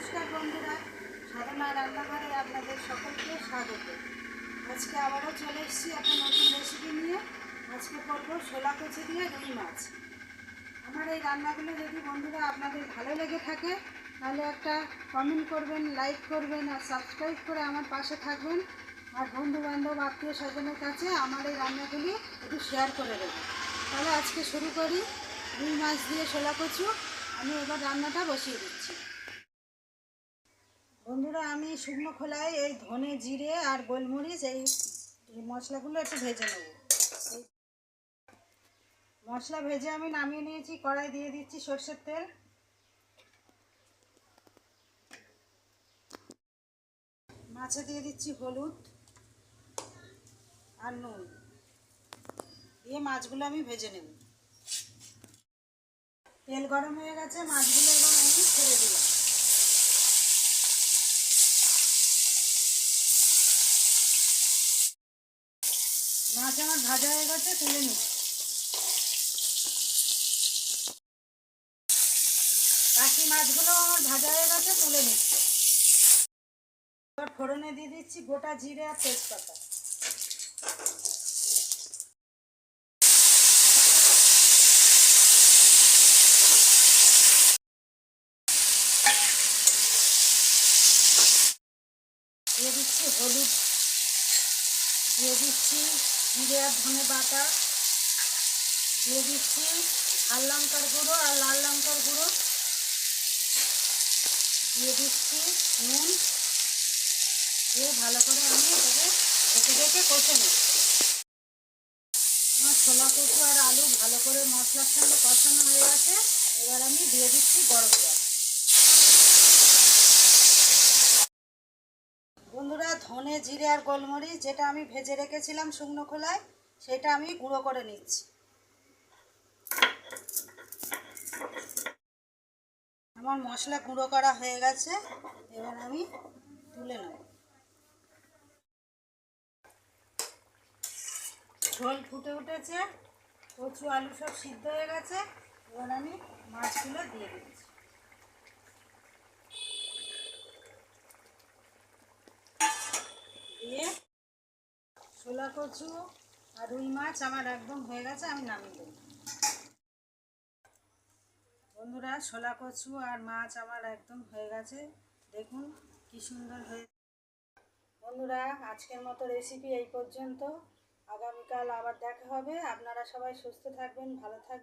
নমস্কার বন্ধুরা সাধনা রান্নাঘরে আপনাদের সকলকে স্বাগত। আজকে আবারও চলে এসেছি একটা নতুন রেসিপি নিয়ে। আজকে করব শোলা কচি দিয়ে রুই মাছ। আমার এই রান্নাগুলো যদি বন্ধুরা আপনাদের ভালো লেগে থাকে, তাহলে একটা কমেন্ট করবেন লাইক করবেন, আর সাবস্ক্রাইব করে আমার পাশে থাকবেন। আর বন্ধু বান্ধব আত্মীয় স্বজনের কাছে আমার এই রান্নাগুলি একটু শেয়ার করে দেবেন। তাহলে আজকে শুরু করি। রুই মাছ দিয়ে শোলা কচু। আমি এবার রান্নাটা বসিয়ে দিচ্ছি। বন্ধুরা, আমি শুকনো খোলায় এই ধনে জিরে আর গোলমরিচ, এই মশলাগুলো একটু ভেজে নেব। মশলা ভেজে আমি নামিয়ে নিয়েছি, কড়াই দিয়ে দিচ্ছি সর্ষের তেল। মাছে দিয়ে দিচ্ছি হলুদ আর নুন। দিয়ে মাছগুলো আমি ভেজে নেব। তেল গরম হয়ে গেছে, মাছগুলো এবার আমি ছেড়ে দিলাম। মাছ আমার ভাজা হয়ে গেছে, তুলে নিচ্ছি বাকি মাছগুলো আমার ভাজা হয়ে গেছে, তুলে নিচ্ছি এবার ফোড়নে দিয়ে দিচ্ছি গোটা জিরে আর তেজপাতা। দিয়ে দিচ্ছি হলুদ। দিয়ে দিচ্ছি জিরে আর ধনে বাটা দিয়ে দিচ্ছি লাল লঙ্কার গুঁড়ো আর লাল লঙ্কার গুঁড়ো। দিয়ে দিচ্ছি নুন। দিয়ে ভালো করে আমি এটাকে ঢেকে ঢেকে কষে নিই আমার ছোলা কচু আর আলু ভালো করে মশলার সঙ্গে কষানো হয়ে গেছে। এবার আমি দিয়ে দিচ্ছি গরম জল বন্ধুরা ধনে, জিরে আর গোলমরিচ যেটা আমি ভেজে রেখেছিলাম শুকনো খোলায়, সেটা আমি গুঁড়ো করে নিচ্ছি। আমার মশলা গুঁড়ো করা হয়ে গেছে, এবার আমি তুলে নেব। ঝোল ফুটে উঠেছে, কচু, আলু সব সিদ্ধ হয়ে গেছে, এবার আমি মাছগুলো দিয়ে দিচ্ছি দিয়ে ছোলা কচু আর রুই মাছ আমার একদম হয়ে গেছে, আমি নামিয়ে দেব। বন্ধুরা, ছোলা কচু আর মাছ আমার একদম হয়ে গেছে। দেখুন কি সুন্দর হয়ে বন্ধুরা, আজকের মতো রেসিপি এই পর্যন্ত। আগামীকাল আবার দেখা হবে। আপনারা সবাই সুস্থ থাকবেন, ভালো থাকবেন।